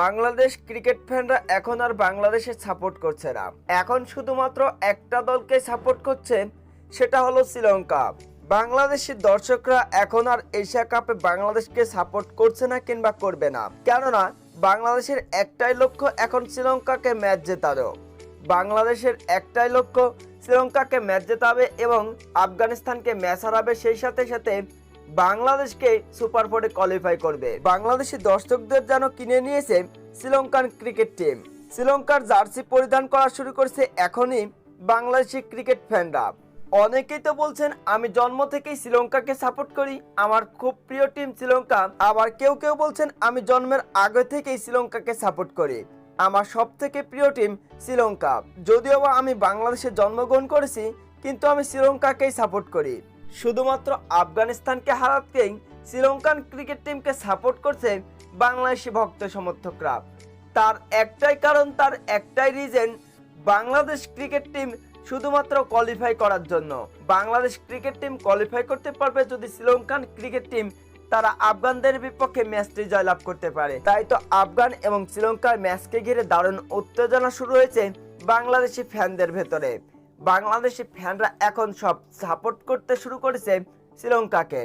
Bangladesh cricket ফ্যানরা এখন আর বাংলাদেশে support করছে না। এখন শুধুমাত্র একটা দলকে সাপোর্ট করছে সেটা হলো শ্রীলঙ্কা। বাংলাদেশের দর্শকরা এখন আর এশিয়া কাপে বাংলাদেশকে সাপোর্ট করছে না কিংবা করবে না। কেননা, বাংলাদেশের একটাই লক্ষ্য এখন শ্রীলঙ্কাকে ম্যাচ জেতানো। বাংলাদেশের একটাই লক্ষ্য শ্রীলঙ্কাকে ম্যাচ জেতাবে এবং আফগানিস্তানকে ম্যাচ হারাবে সেই সাথে সাথে বাংলাদেশকে সুপার ফোরে কোয়ালিফাই করবে। বাংলাদেশি দর্শকদের যেন কিনে নিয়েছে শ্রীলঙ্কান ক্রিকেট টিম শ্রীলঙ্কার জার্সি পরিধান করা শুরু করছে এখনই বাংলাদেশি ক্রিকেট ফ্যানরা অনেকেই তো বলছেন, আমি জন্ম থেকেই শ্রীলঙ্কাকে সাপোর্ট করি। আমার খুব প্রিয় টিম শ্রীলঙ্কা। আবার কেউ কেউ বলছেন, আমি জন্মের আগে থেকেই শ্রীলঙ্কাকে সাপোর্ট করি। আমার সব থেকে প্রিয় টিম শ্রীলঙ্কা। যদিও বা আমি বাংলাদেশে জন্মগ্রহণ করেছি, কিন্তু আমি শ্রীলঙ্কাকেই সাপোর্ট করি। শুধুমাত্র আফগানিস্তানকে হারাতেই শ্রীলঙ্কান ক্রিকেট টিমকে সাপোর্ট করছেন বাংলাদেশি ভক্ত সমর্থকরা। তার একটাই কারণ, তার একটাই রিজন বাংলাদেশ ক্রিকেট টিম শুধুমাত্র কোয়ালিফাই করার জন্য। বাংলাদেশ ক্রিকেট টিম কোয়ালিফাই করতে পারবে যদি শ্রীলঙ্কান ক্রিকেট টিম তারা আফগানদের বিপক্ষে ম্যাচটি জয়লাভ করতে পারে। তাই তো আফগান এবং শ্রীলঙ্কার ম্যাচকে ঘিরে দারুণ উত্তেজনা শুরু হয়েছে বাংলাদেশি ফ্যানদের ভেতরে। বাংলাদেশি ফ্যানরা এখন সব সাপোর্ট করতে শুরু করেছে শ্রীলঙ্কাকে।